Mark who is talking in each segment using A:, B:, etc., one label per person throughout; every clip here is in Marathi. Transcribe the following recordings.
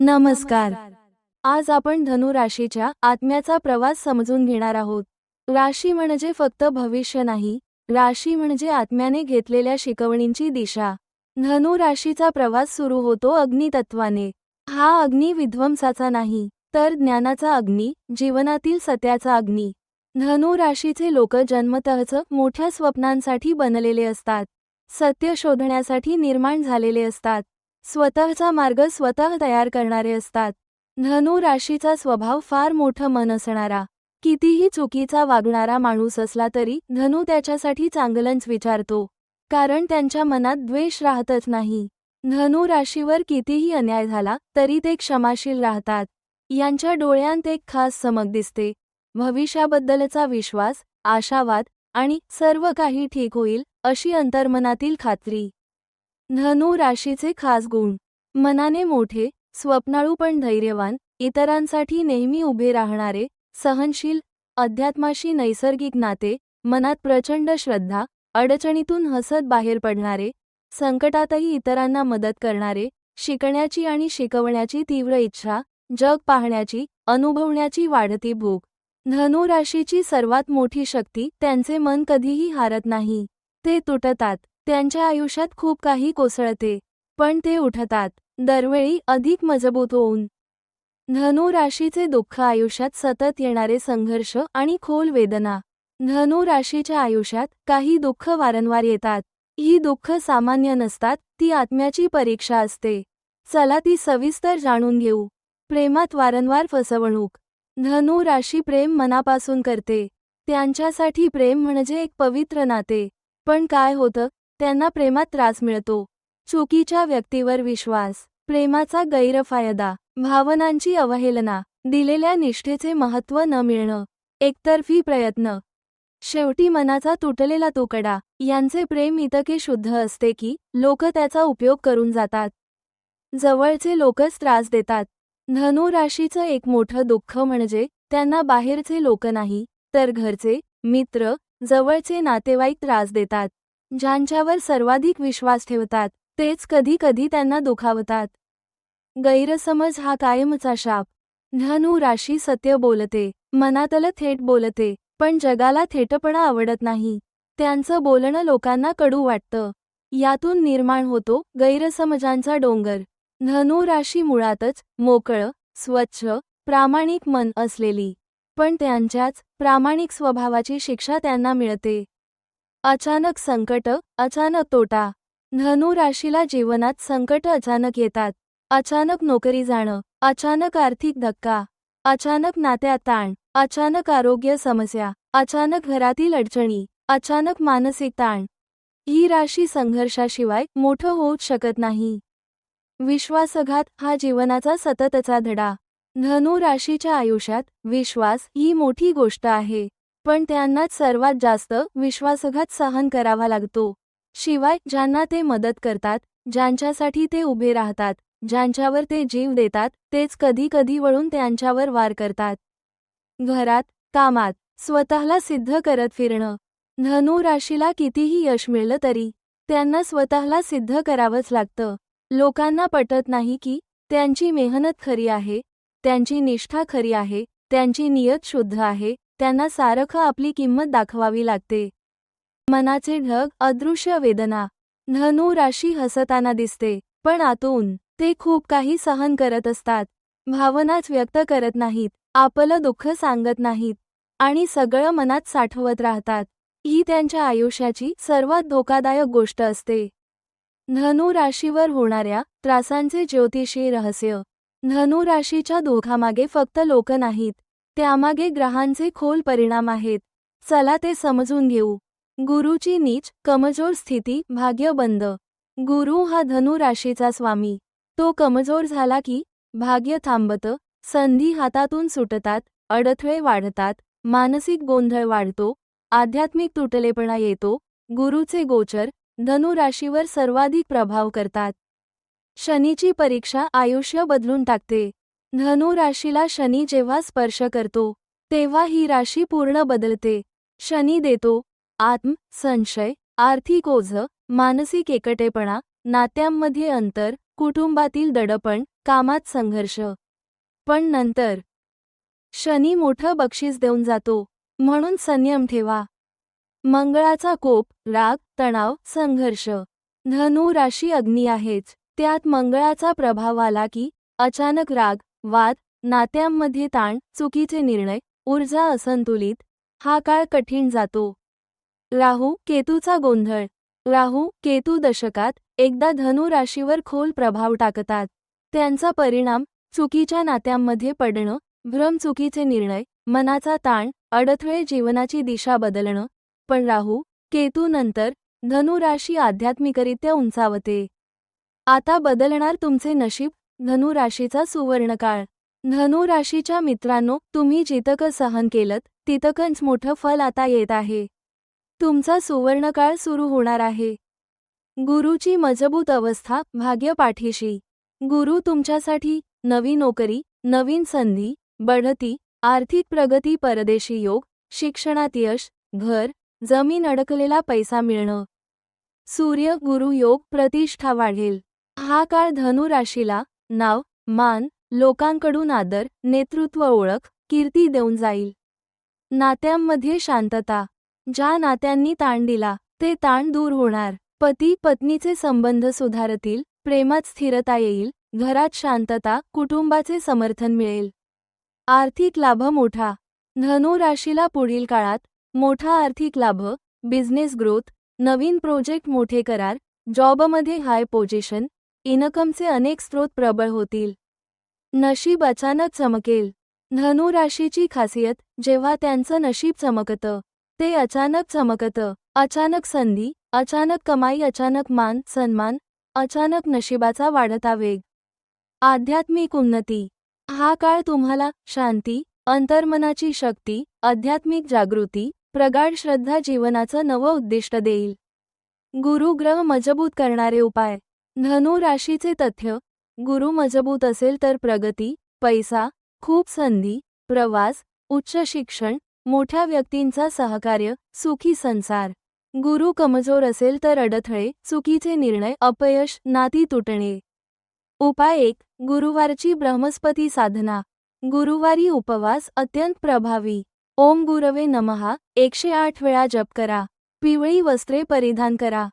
A: नमस्कार. आज आपण धनु राशीच्या आत्म्याचा प्रवास समजून घेणार आहोत. राशी म्हणजे फक्त भविष्य नाही राशी म्हणजे आत्म्याने घेतलेल्या शिकवणींची दिशा. धनु राशीचा प्रवास सुरू होतो अग्नितत्वाने. हा अग्नी विध्वंसाचा नाही तर ज्ञानाचा अग्नी जीवनातील सत्याचा अग्नी. धनु राशीचे लोक जन्मतःच मोठ्या स्वप्नांसाठी बनलेले असतात. सत्य शोधण्यासाठी निर्माण झालेले असतात. स्वतःचा मार्ग स्वतः तयार करणारे असतात. धनु राशीचा स्वभाव फार मोठं मन असणारा. कितीही चुकीचा वागणारा माणूस असला तरी धनु त्याच्यासाठी चांगलंच विचारतो. कारण त्यांच्या मनात द्वेष राहतच नाही. धनु राशीवर कितीही अन्याय झाला तरी ते क्षमाशील राहतात. यांच्या डोळ्यांत एक खास चमक दिसते. भविष्याबद्दलचा विश्वास आशावाद आणि सर्व काही ठीक होईल अशी अंतर्मनातील खात्री. धनु राशीचे खास गुण. मनाने मोठे स्वप्नाळू पण धैर्यवान इतरांसाठी नेहमी उभे राहणारे सहनशील अध्यात्माशी नैसर्गिक नाते मनात प्रचंड श्रद्धा अडचणीतून हसत बाहेर पडणारे संकटातही इतरांना मदत करणारे शिकण्याची आणि शिकवण्याची तीव्र इच्छा जग पाहण्याची अनुभवण्याची वाढती भूक. धनु राशीची सर्वात मोठी शक्ती त्यांचे मन कधीही हारत नाही. ते तुटतात. त्यांच्या आयुष्यात खूप काही कोसळते पण ते उठतात. दरवेळी अधिक मजबूत होऊन. धनु राशीचे दुःख आयुष्यात सतत येणारे संघर्ष आणि खोल वेदना. धनु राशीच्या आयुष्यात काही दुःख वारंवार येतात. ही दुःख सामान्य नसतात ती आत्म्याची परीक्षा असते. चला ती सविस्तर जाणून घेऊ. प्रेमात वारंवार फसवणूक. धनु राशी प्रेम मनापासून करते. त्यांच्यासाठी प्रेम म्हणजे एक पवित्र नाते. पण काय होतं? त्यांना प्रेमात त्रास मिळतो. चुकीच्या व्यक्तीवर विश्वास प्रेमाचा गैरफायदा भावनांची अवहेलना दिलेल्या निष्ठेचे महत्त्व न मिळणं एकतर्फी प्रयत्न. शेवटी मनाचा तुटलेला तुकडा यांचे प्रेम इतके शुद्ध असते की लोक त्याचा उपयोग करून जातात. जवळचे लोकच त्रास देतात. धनु राशीचं एक मोठं दुःख म्हणजे त्यांना बाहेरचे लोक नाही तर घरचे मित्र जवळचे नातेवाईक त्रास देतात. ज्यांच्यावर सर्वाधिक विश्वास ठेवतात तेच कधी कधी त्यांना दुखावतात. गैरसमज हा कायमचा शाप. धनु राशी सत्य बोलते मनातलं थेट बोलते पण जगाला थेटपणा आवडत नाही. त्यांचं बोलणं लोकांना कडू वाटतं. यातून निर्माण होतो गैरसमजांचा डोंगर. धनु राशी मुळातच मोकळं स्वच्छ प्रामाणिक मन असलेली. पण त्यांच्याच प्रामाणिक स्वभावाची शिक्षा त्यांना मिळते. अचानक संकट अचानक तोटा. धनु राशीला जीवनात संकट अचानक येतात. अचानक नोकरी जाणं अचानक आर्थिक धक्का अचानक नात्यात ताण अचानक आरोग्य समस्या अचानक घरातील अडचणी अचानक मानसिक ताण. ही राशी संघर्षाशिवाय मोठं होऊच शकत नाही. विश्वासघात हा जीवनाचा सततचा धडा. धनु राशीच्या आयुष्यात विश्वास ही मोठी गोष्ट आहे. पण त्यांनाच सर्वात जास्त विश्वासघात सहन करावा लागतो. शिवाय ज्यांना ते मदत करतात ज्यांच्यासाठी ते उभे राहतात ज्यांच्यावर ते जीव देतात तेच कधी कधी वळून त्यांच्यावर वार करतात. घरात कामात स्वतःला सिद्ध करत फिरणं. धनु राशीला कितीही यश मिळलं तरी त्यांना स्वतःला सिद्ध करावंच लागतं. लोकांना पटत नाही की त्यांची मेहनत खरी आहे त्यांची निष्ठा खरी आहे त्यांची नियत शुद्ध आहे त्यांना सारखं आपली किंमत दाखवावी लागते. मनाचे ढग अदृश्य वेदना. धनु राशी हसताना दिसते पण आतून ते खूप काही सहन करत असतात. भावनाच व्यक्त करत नाहीत आपलं दुःख सांगत नाहीत आणि सगळं मनात साठवत राहतात. ही त्यांच्या आयुष्याची सर्वात धोकादायक गोष्ट असते. धनु राशीवर होणाऱ्या त्रासांचे ज्योतिषी रहस्य. धनु राशीच्या दोघामागे फक्त लोक नाहीत त्यामागे ग्रहांचे खोल परिणाम आहेत. चला ते समजून घेऊ. गुरुची नीच कमजोर स्थिती भाग्य बंद गुरु हा धनु राशीचा स्वामी. तो कमजोर झाला की भाग्य थांबतं संधी हातातून सुटतात अडथळे वाढतात मानसिक गोंधळ वाढतो आध्यात्मिक तुटलेपणा येतो गुरुचे गोचर धनु राशीवर सर्वाधिक प्रभाव करतात. शनीची परीक्षा आयुष्य बदलून टाकते. धनु राशीला शनी जेव्हा स्पर्श करतो तेव्हा ही राशी पूर्ण बदलते. शनी देतो आत्म संशय आर्थिक ओझ मानसिक एकटेपणा नात्यांमध्ये अंतर कुटुंबातील दडपण कामात संघर्ष. पण नंतर शनी मोठं बक्षीस देऊन जातो म्हणून संयम ठेवा. मंगळाचा कोप राग तणाव संघर्ष. धनु राशी अग्नी आहेच त्यात मंगळाचा प्रभाव आला की अचानक राग वाद नात्यांमध्ये ताण चुकीचे निर्णय ऊर्जा असंतुलित हा काळ कठीण जातो. राहू केतूचा गोंधळ राहू केतू दशकात एकदा धनु राशीवर खोल प्रभाव टाकतात. त्यांचा परिणाम चुकीच्या नात्यांमध्ये पडणं भ्रम चुकीचे निर्णय मनाचा ताण अडथळे जीवनाची दिशा बदलणं पण राहू केतूनंतर धनु राशी आध्यात्मिकरित्या उंचावते. आता बदलणार तुमचे नशीब धनु राशीचा सुवर्णकाळ. धनु राशीच्या मित्रांनो तुम्ही जितकं सहन केलं तितकंच मोठं फल आता येत आहे. तुमचा सुवर्णकाळ सुरू होणार आहे. गुरुची मजबूत अवस्था भाग्य पाठीशी गुरु तुमच्यासाठी नवी नोकरी नवीन संधी बढती आर्थिक प्रगती परदेशी योग शिक्षणात यश घर जमीन अडकलेला पैसा मिळणं. सूर्य गुरु योग प्रतिष्ठा वाढेल. हा काळ धनु राशीला नाव मान लोकांकडून आदर नेतृत्व ओळख कीर्ती देऊन जाईल. नात्यांमध्ये शांतता. ज्या नात्यांनी ताण दिला ते ताण दूर होणार. पती पत्नीचे संबंध सुधारतील प्रेमात स्थिरता येईल घरात शांतता कुटुंबाचे समर्थन मिळेल. आर्थिक लाभ मोठा. धनु राशीला पुढील काळात मोठा आर्थिक लाभ बिझनेस ग्रोथ नवीन प्रोजेक्ट मोठे करार जॉबमध्ये हाय पोझिशन इनकमचे अनेक स्रोत प्रबळ होतील. नशीब अचानक चमकेल. धनु राशीची खासियत जेव्हा त्यांचं नशीब चमकतं ते अचानक चमकतं. अचानक संधी अचानक कमाई अचानक मान सन्मान अचानक नशिबाचा वाढता वेग. आध्यात्मिक उन्नती. हा काळ तुम्हाला शांती अंतर्मनाची शक्ती आध्यात्मिक जागृती प्रगाढ श्रद्धा जीवनाचं नवं उद्दिष्ट देईल. गुरु ग्रह मजबूत करणारे उपाय. धनु राशीचे तथ्य गुरु मजबूत असेल तर प्रगती पैसा खूप संधी प्रवास उच्च शिक्षण मोठ्या व्यक्तींचा सहकार्य सुखी संसार. गुरु कमजोर असेल तर अडथळे चुकीचे निर्णय अपयश नाती तुटणे. उपाय एक गुरुवारची ब्रह्मस्पती साधना. गुरुवारी उपवास अत्यंत प्रभावी. ओम गुरवे नमहा एकशे आठ वेळा जप करा. पिवळी वस्त्रे परिधान करा.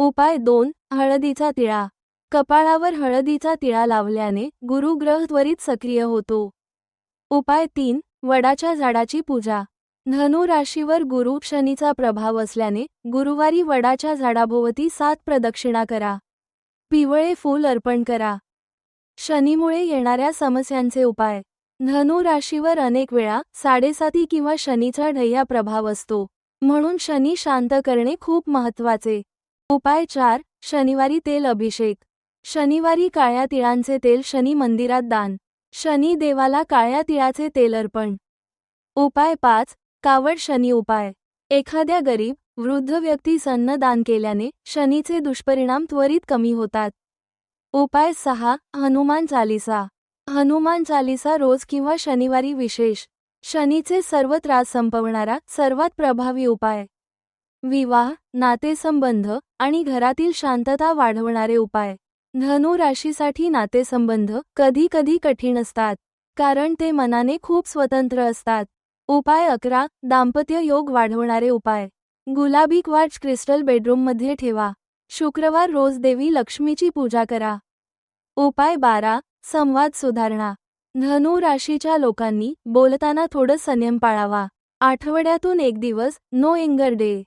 A: उपाय दोन हळदीचा तिळा. कपाळावर हळदीचा तिळा लावल्याने गुरुग्रह त्वरित सक्रिय होतो. उपाय तीन वडाच्या झाडाची पूजा. धनु राशीवर गुरु शनीचा प्रभाव असल्याने गुरुवारी वडाच्या झाडाभोवती सात प्रदक्षिणा करा. पिवळे फूल अर्पण करा. शनीमुळे येणाऱ्या समस्यांचे उपाय. धनु राशीवर अनेक वेळा साडेसाती किंवा शनीचा ढय्या प्रभाव असतो. म्हणून शनी शांत करणे खूप महत्त्वाचे उपाय चार शनिवारी तेल अभिषेक. शनिवारी काळ्या तिळांचे तेल शनी मंदिरात दान. शनी देवाला काळ्या तिळाचे तेल अर्पण. उपाय पाच कावड शनी उपाय. एखाद्या गरीब वृद्ध व्यक्तीस दान केल्याने शनीचे दुष्परिणाम त्वरित कमी होतात. उपाय सहा हनुमान चालिसा. हनुमान चालिसा रोज किंवा शनिवारी विशेष. शनीचे सर्व त्रास संपवणारा सर्वात प्रभावी उपाय. विवाह नातेसंबंध आणि घरातील शांतता वाढवणारे उपाय. धनु राशीसाठी नातेसंबंध कधी कधी कठीण असतात कारण ते मनाने खूप स्वतंत्र असतात. उपाय अकरा दाम्पत्य योग वाढवणारे उपाय. गुलाबी क्वार्ट्ज क्रिस्टल बेडरूममध्ये ठेवा. शुक्रवार रोज देवी लक्ष्मीची पूजा करा. उपाय बारा संवाद सुधारणा. धनु राशीच्या लोकांनी बोलताना थोडं संयम पाळावा. आठवड्यातून एक दिवस नो एंगर डे.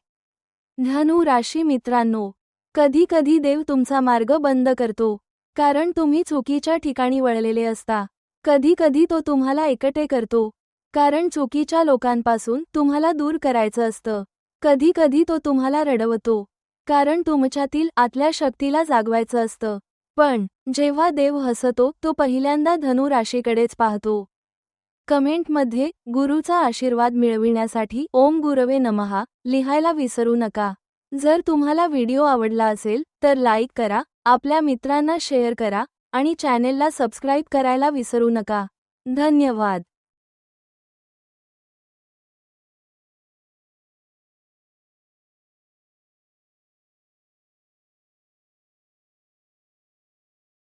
A: धनु राशी मित्रांनो कधी कधी देव तुमचा मार्ग बंद करतो कारण तुम्ही चुकीच्या ठिकाणी वळलेले असता. कधी कधी तो तुम्हाला एकटे करतो कारण चुकीच्या लोकांपासून तुम्हाला दूर करायचं असतं. कधी कधी तो तुम्हाला रडवतो कारण तुमच्यातील आतल्या शक्तीला जागवायचं असतं. पण जेव्हा देव हसतो तो पहिल्यांदा धनु राशीकडेच पाहतो. कमेंटमध्ये गुरुचा आशीर्वाद मिळविण्यासाठी ओम गुरवे नमहा लिहायला विसरू नका. जर तुम्हाला व्हिडिओ आवडला असेल तर लाईक करा आपल्या मित्रांना शेअर करा आणि चॅनेलला सबस्क्राईब करायला विसरू नका. धन्यवाद.